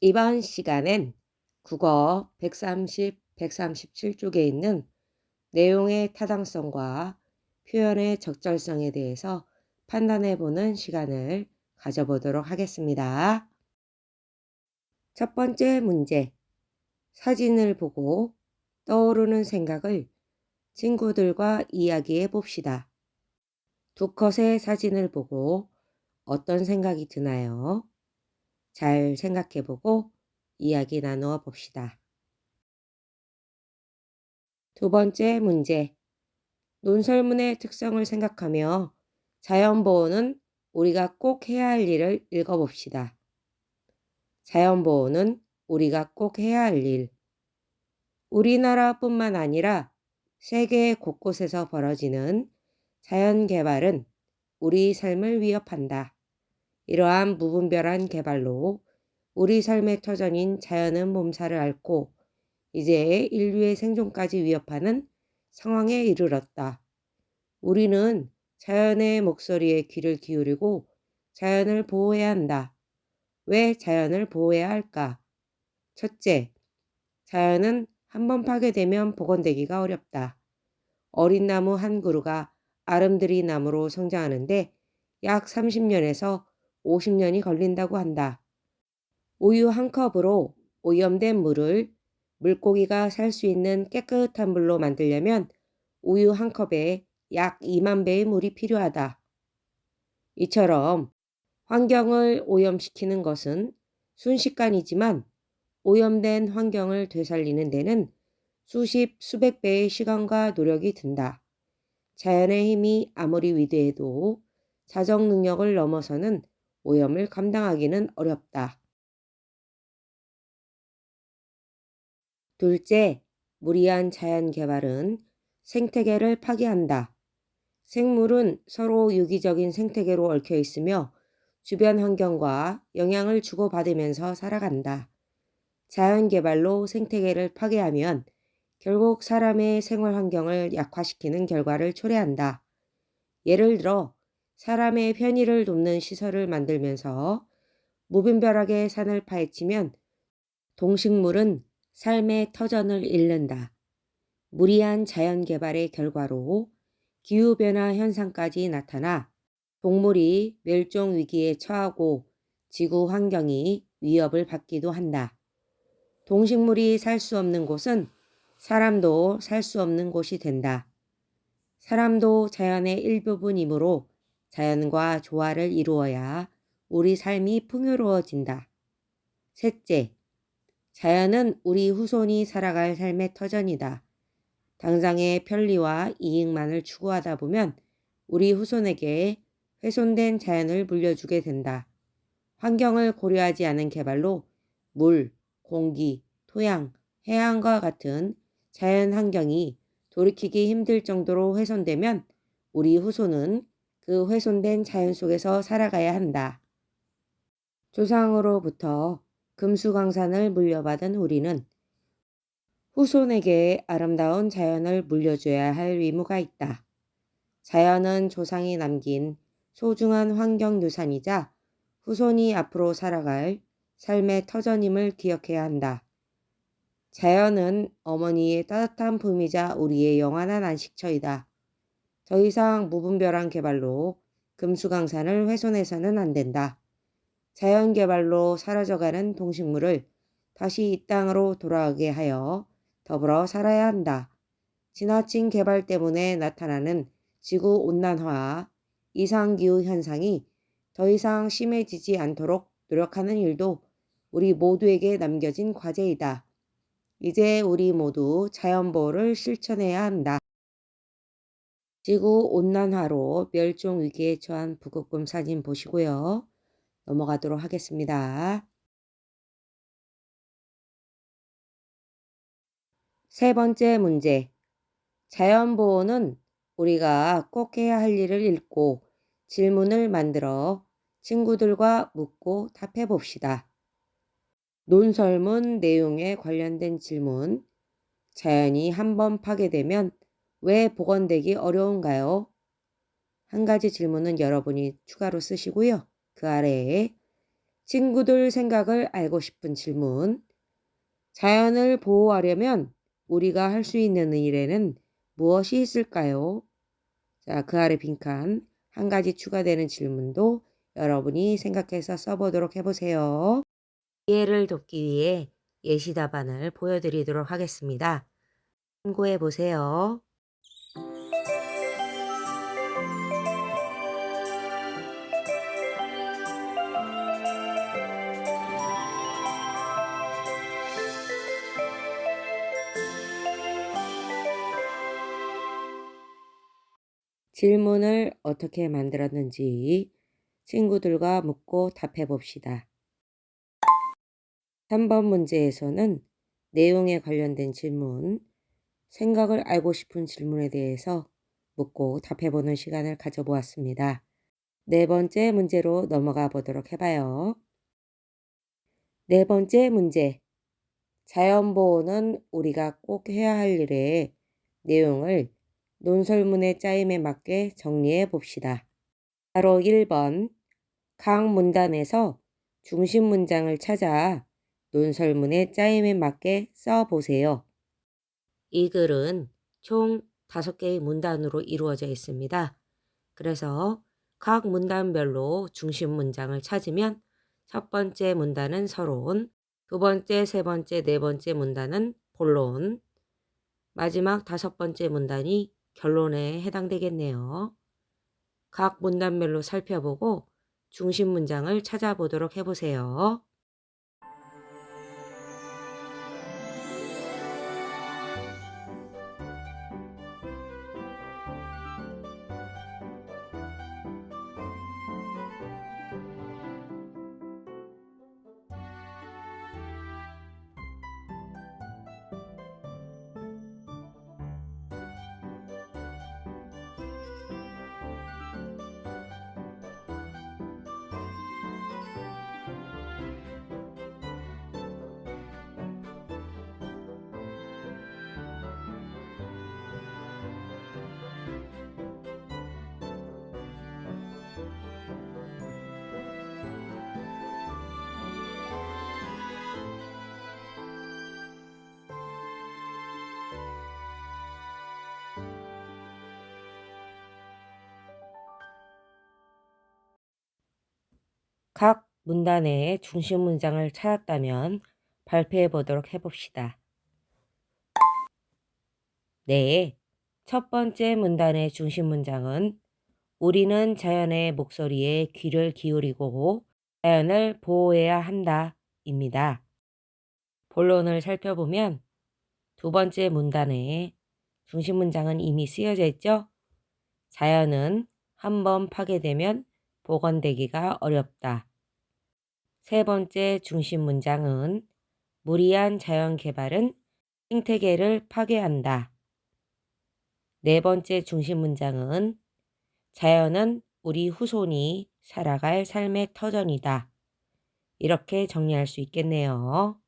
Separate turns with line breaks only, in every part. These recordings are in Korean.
이번 시간엔 국어 130, 137쪽에 있는 내용의 타당성과 표현의 적절성에 대해서 판단해 보는 시간을 가져보도록 하겠습니다. 첫 번째 문제. 사진을 보고 떠오르는 생각을 친구들과 이야기해 봅시다. 두 컷의 사진을 보고 어떤 생각이 드나요? 잘 생각해 보고 이야기 나누어 봅시다. 두 번째 문제. 논설문의 특성을 생각하며 자연보호는 우리가 꼭 해야 할 일을 읽어봅시다. 자연보호는 우리가 꼭 해야 할 일. 우리나라뿐만 아니라 세계 곳곳에서 벌어지는 자연 개발은 우리 삶을 위협한다. 이러한 무분별한 개발로 우리 삶의 터전인 자연은 몸살을 앓고 이제 인류의 생존까지 위협하는 상황에 이르렀다. 우리는 자연의 목소리에 귀를 기울이고 자연을 보호해야 한다. 왜 자연을 보호해야 할까? 첫째, 자연은 한번 파괴되면 복원되기가 어렵다. 어린 나무 한 그루가 아름드리 나무로 성장하는데 약 30년에서 50년이 걸린다고 한다. 우유 한 컵으로 오염된 물을 물고기가 살 수 있는 깨끗한 물로 만들려면 우유 한 컵에 약 2만 배의 물이 필요하다. 이처럼 환경을 오염시키는 것은 순식간이지만 오염된 환경을 되살리는 데는 수십, 수백 배의 시간과 노력이 든다. 자연의 힘이 아무리 위대해도 자정 능력을 넘어서는 오염을 감당하기는 어렵다. 둘째, 무리한 자연 개발은 생태계를 파괴한다. 생물은 서로 유기적인 생태계로 얽혀 있으며 주변 환경과 영향을 주고받으면서 살아간다. 자연 개발로 생태계를 파괴하면 결국 사람의 생활 환경을 약화시키는 결과를 초래한다. 예를 들어 사람의 편의를 돕는 시설을 만들면서 무분별하게 산을 파헤치면 동식물은 삶의 터전을 잃는다. 무리한 자연 개발의 결과로 기후변화 현상까지 나타나 동물이 멸종 위기에 처하고 지구 환경이 위협을 받기도 한다. 동식물이 살 수 없는 곳은 사람도 살 수 없는 곳이 된다. 사람도 자연의 일부분이므로 자연과 조화를 이루어야 우리 삶이 풍요로워진다. 셋째, 자연은 우리 후손이 살아갈 삶의 터전이다. 당장의 편리와 이익만을 추구하다 보면 우리 후손에게 훼손된 자연을 물려주게 된다. 환경을 고려하지 않은 개발로 물, 공기, 토양, 해양과 같은 자연 환경이 돌이키기 힘들 정도로 훼손되면 우리 후손은 그 훼손된 자연 속에서 살아가야 한다. 조상으로부터 금수강산을 물려받은 우리는 후손에게 아름다운 자연을 물려줘야 할 의무가 있다. 자연은 조상이 남긴 소중한 환경유산이자 후손이 앞으로 살아갈 삶의 터전임을 기억해야 한다. 자연은 어머니의 따뜻한 품이자 우리의 영원한 안식처이다. 더 이상 무분별한 개발로 금수강산을 훼손해서는 안 된다. 자연 개발로 사라져가는 동식물을 다시 이 땅으로 돌아오게 하여 더불어 살아야 한다. 지나친 개발 때문에 나타나는 지구 온난화와 이상 기후 현상이 더 이상 심해지지 않도록 노력하는 일도 우리 모두에게 남겨진 과제이다. 이제 우리 모두 자연 보호를 실천해야 한다. 지구 온난화로 멸종 위기에 처한 북극곰 사진 보시고요. 넘어가도록 하겠습니다. 세 번째 문제. 자연보호는 우리가 꼭 해야 할 일을 읽고 질문을 만들어 친구들과 묻고 답해 봅시다. 논설문 내용에 관련된 질문. 자연이 한번 파괴되면 왜 복원되기 어려운가요? 한 가지 질문은 여러분이 추가로 쓰시고요. 그 아래에 친구들 생각을 알고 싶은 질문. 자연을 보호하려면 우리가 할 수 있는 일에는 무엇이 있을까요? 자, 그 아래 빈칸 한 가지 추가되는 질문도 여러분이 생각해서 써보도록 해보세요. 이해를 돕기 위해 예시 답안을 보여드리도록 하겠습니다. 참고해 보세요. 질문을 어떻게 만들었는지 친구들과 묻고 답해 봅시다. 3번 문제에서는 내용에 관련된 질문, 생각을 알고 싶은 질문에 대해서 묻고 답해 보는 시간을 가져보았습니다. 네 번째 문제로 넘어가 보도록 해봐요. 네 번째 문제. 자연보호는 우리가 꼭 해야 할 일의 내용을 논설문의 짜임에 맞게 정리해 봅시다. 바로 1번. 각 문단에서 중심 문장을 찾아 논설문의 짜임에 맞게 써 보세요. 이 글은 총 5개의 문단으로 이루어져 있습니다. 그래서 각 문단별로 중심 문장을 찾으면 첫 번째 문단은 서론, 두 번째, 세 번째, 네 번째 문단은 본론, 마지막 다섯 번째 문단이 결론에 해당되겠네요. 각 문단별로 살펴보고 중심 문장을 찾아보도록 해보세요. 각 문단의 중심 문장을 찾았다면 발표해 보도록 해봅시다. 네. 첫 번째 문단의 중심 문장은 우리는 자연의 목소리에 귀를 기울이고 자연을 보호해야 한다. 입니다. 본론을 살펴보면 두 번째 문단에 중심 문장은 이미 쓰여져 있죠? 자연은 한 번 파괴되면 복원되기가 어렵다. 세 번째 중심 문장은 무리한 자연 개발은 생태계를 파괴한다. 네 번째 중심 문장은 자연은 우리 후손이 살아갈 삶의 터전이다. 이렇게 정리할 수 있겠네요.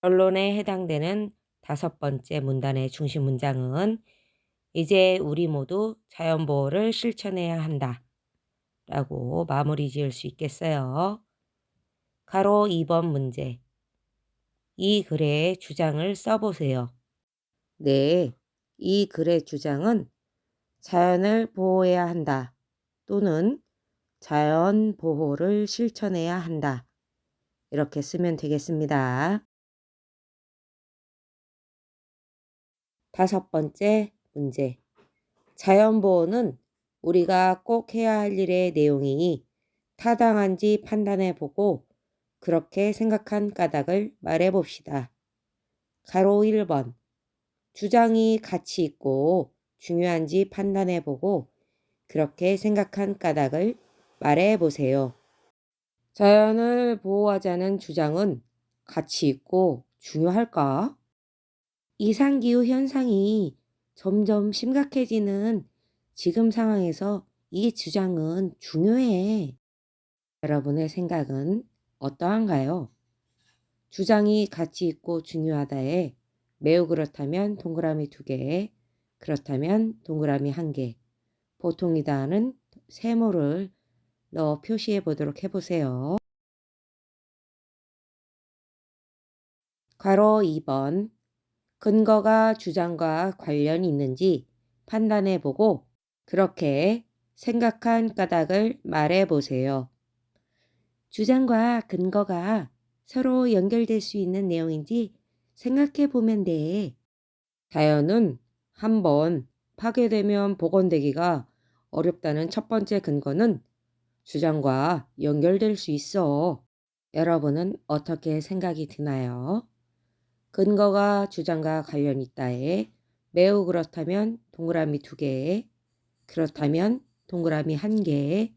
결론에 해당되는 다섯 번째 문단의 중심 문장은 이제 우리 모두 자연보호를 실천해야 한다. 라고 마무리 지을 수 있겠어요. 가로 2번 문제. 이 글의 주장을 써보세요. 네, 이 글의 주장은 자연을 보호해야 한다 또는 자연 보호를 실천해야 한다. 이렇게 쓰면 되겠습니다. 다섯 번째 문제. 자연 보호는 우리가 꼭 해야 할 일의 내용이 타당한지 판단해 보고 그렇게 생각한 까닭을 말해 봅시다. 가로 1번. 주장이 가치 있고 중요한지 판단해 보고 그렇게 생각한 까닭을 말해 보세요. 자연을 보호하자는 주장은 가치 있고 중요할까? 이상기후 현상이 점점 심각해지는 지금 상황에서 이 주장은 중요해. 여러분의 생각은 어떠한가요? 주장이 가치 있고 중요하다에 매우 그렇다면 동그라미 두 개, 그렇다면 동그라미 한 개, 보통이다는 세모를 넣어 표시해 보도록 해보세요. 괄호 2번 근거가 주장과 관련이 있는지 판단해 보고 그렇게 생각한 까닭을 말해 보세요. 주장과 근거가 서로 연결될 수 있는 내용인지 생각해 보면 돼. 자연은 한번 파괴되면 복원되기가 어렵다는 첫 번째 근거는 주장과 연결될 수 있어. 여러분은 어떻게 생각이 드나요? 근거가 주장과 관련 있다에 매우 그렇다면 동그라미 두 개, 그렇다면 동그라미 한 개,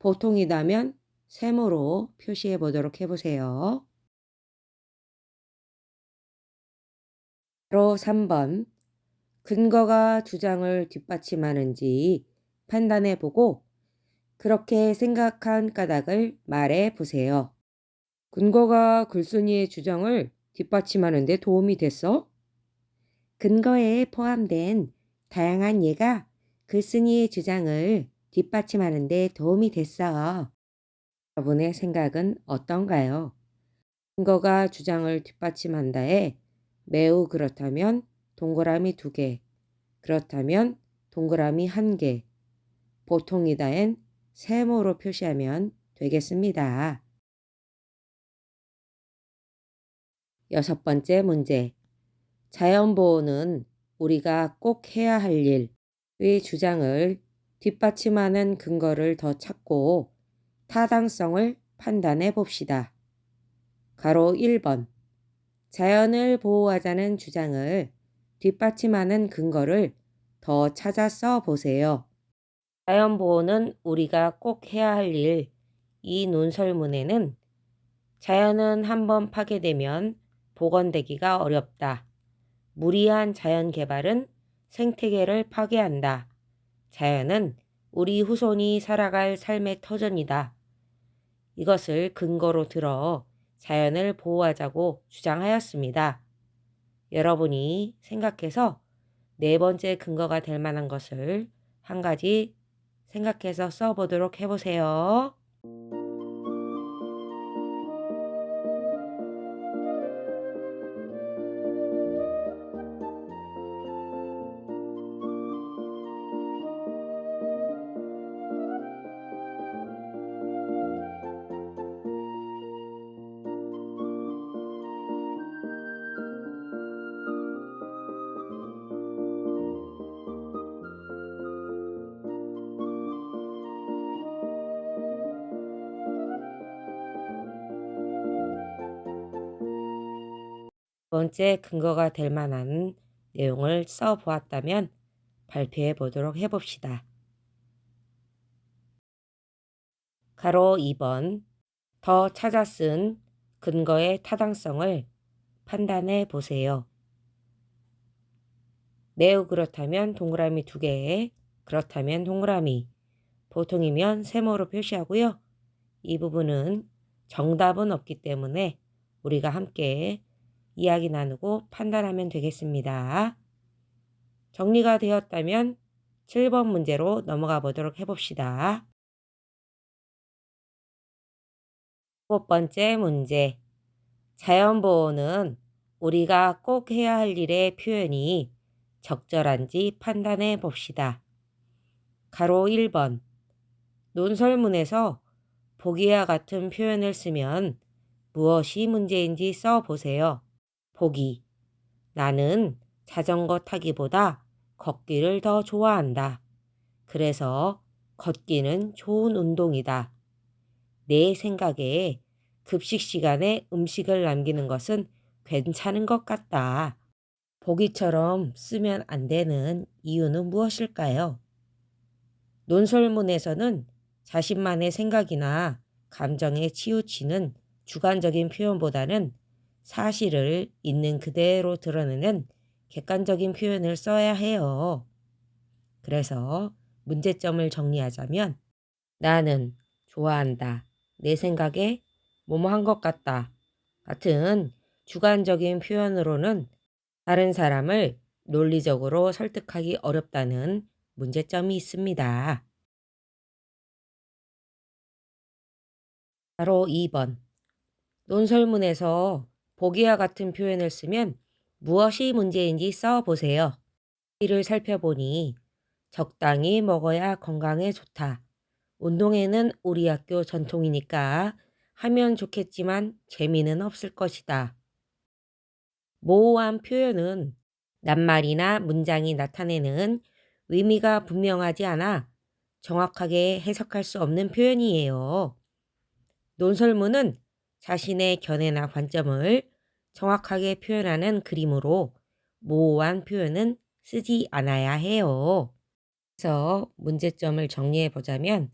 보통이다면 세모로 표시해 보도록 해보세요. 바로 3번 근거가 주장을 뒷받침하는지 판단해 보고 그렇게 생각한 까닭을 말해 보세요. 근거가 글쓴이의 주장을 뒷받침하는 데 도움이 됐어? 근거에 포함된 다양한 예가 글쓴이의 주장을 뒷받침하는 데 도움이 됐어. 여러분의 생각은 어떤가요? 근거가 주장을 뒷받침한다에 매우 그렇다면 동그라미 두 개, 그렇다면 동그라미 한 개, 보통이다엔 세모로 표시하면 되겠습니다. 여섯 번째 문제. 자연보호는 우리가 꼭 해야 할 일 의 주장을 뒷받침하는 근거를 더 찾고 타당성을 판단해 봅시다. 가로 1번. 자연을 보호하자는 주장을 뒷받침하는 근거를 더 찾아 써 보세요. 자연 보호는 우리가 꼭 해야 할 일. 이 논설문에는 자연은 한번 파괴되면 복원되기가 어렵다. 무리한 자연 개발은 생태계를 파괴한다. 자연은 우리 후손이 살아갈 삶의 터전이다. 이것을 근거로 들어 자연을 보호하자고 주장하였습니다. 여러분이 생각해서 네 번째 근거가 될 만한 것을 한 가지 생각해서 써보도록 해보세요. 번째 근거가 될 만한 내용을 써 보았다면 발표해 보도록 해봅시다. 가로 2번 더 찾아 쓴 근거의 타당성을 판단해 보세요. 매우 그렇다면 동그라미 두 개, 그렇다면 동그라미, 보통이면 세모로 표시하고요. 이 부분은 정답은 없기 때문에 우리가 함께 이야기 나누고 판단하면 되겠습니다. 정리가 되었다면 7번 문제로 넘어가 보도록 해봅시다. 첫 번째 문제. 자연보호는 우리가 꼭 해야 할 일의 표현이 적절한지 판단해 봅시다. 가로 1번. 논설문에서 보기와 같은 표현을 쓰면 무엇이 문제인지 써 보세요. 보기. 나는 자전거 타기보다 걷기를 더 좋아한다. 그래서 걷기는 좋은 운동이다. 내 생각에 급식 시간에 음식을 남기는 것은 괜찮은 것 같다. 보기처럼 쓰면 안 되는 이유는 무엇일까요? 논설문에서는 자신만의 생각이나 감정에 치우치는 주관적인 표현보다는 사실을 있는 그대로 드러내는 객관적인 표현을 써야 해요. 그래서 문제점을 정리하자면 나는 좋아한다. 내 생각에 뭐뭐 한 것 같다. 같은 주관적인 표현으로는 다른 사람을 논리적으로 설득하기 어렵다는 문제점이 있습니다. 바로 2번. 논설문에서 보기와 같은 표현을 쓰면 무엇이 문제인지 써보세요. 이를 살펴보니 적당히 먹어야 건강에 좋다. 운동회는 우리 학교 전통이니까 하면 좋겠지만 재미는 없을 것이다. 모호한 표현은 낱말이나 문장이 나타내는 의미가 분명하지 않아 정확하게 해석할 수 없는 표현이에요. 논설문은 자신의 견해나 관점을 정확하게 표현하는 그림으로 모호한 표현은 쓰지 않아야 해요. 그래서 문제점을 정리해 보자면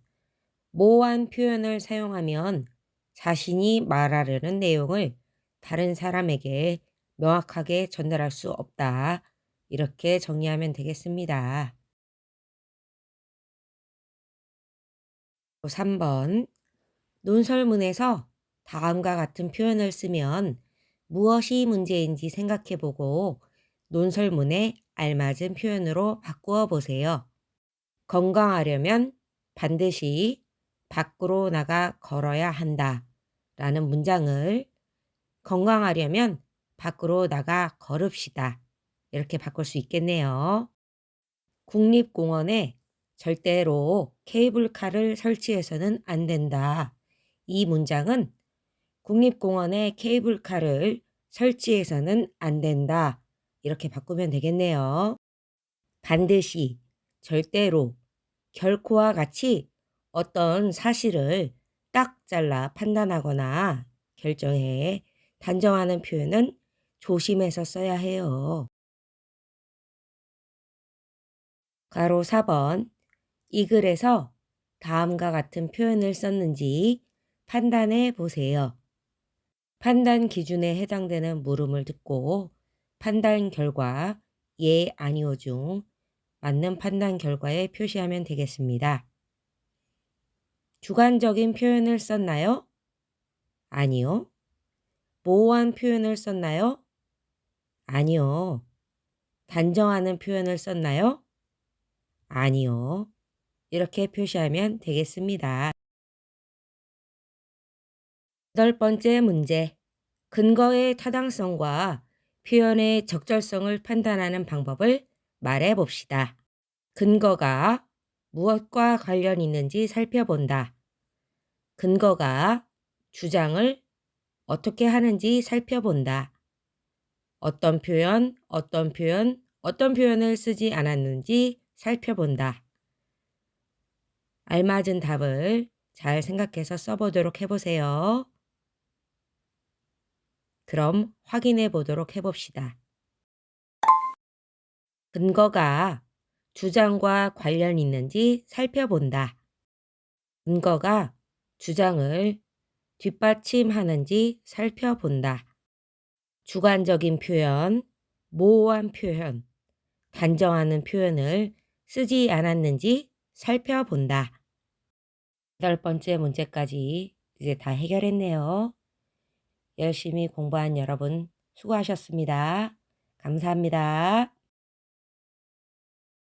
모호한 표현을 사용하면 자신이 말하려는 내용을 다른 사람에게 명확하게 전달할 수 없다. 이렇게 정리하면 되겠습니다. 3번 논설문에서 다음과 같은 표현을 쓰면 무엇이 문제인지 생각해 보고 논설문에 알맞은 표현으로 바꾸어 보세요. 건강하려면 반드시 밖으로 나가 걸어야 한다. 라는 문장을 건강하려면 밖으로 나가 걸읍시다. 이렇게 바꿀 수 있겠네요. 국립공원에 절대로 케이블카를 설치해서는 안 된다. 이 문장은 국립공원에 케이블카를 설치해서는 안 된다. 이렇게 바꾸면 되겠네요. 반드시, 절대로, 결코와 같이 어떤 사실을 딱 잘라 판단하거나 결정해 단정하는 표현은 조심해서 써야 해요. 가로 4번 이 글에서 다음과 같은 표현을 썼는지 판단해 보세요. 판단 기준에 해당되는 물음을 듣고 판단 결과 예, 아니오 중 맞는 판단 결과에 표시하면 되겠습니다. 주관적인 표현을 썼나요? 아니요. 모호한 표현을 썼나요? 아니요. 단정하는 표현을 썼나요? 아니요. 이렇게 표시하면 되겠습니다. 여덟 번째 문제. 근거의 타당성과 표현의 적절성을 판단하는 방법을 말해 봅시다. 근거가 무엇과 관련 있는지 살펴본다. 근거가 주장을 어떻게 하는지 살펴본다. 어떤 표현, 어떤 표현, 어떤 표현을 쓰지 않았는지 살펴본다. 알맞은 답을 잘 생각해서 써보도록 해보세요. 그럼 확인해 보도록 해봅시다. 근거가 주장과 관련 있는지 살펴본다. 근거가 주장을 뒷받침하는지 살펴본다. 주관적인 표현, 모호한 표현, 단정하는 표현을 쓰지 않았는지 살펴본다. 여덟 번째 문제까지 이제 다 해결했네요. 열심히 공부한 여러분 수고하셨습니다. 감사합니다.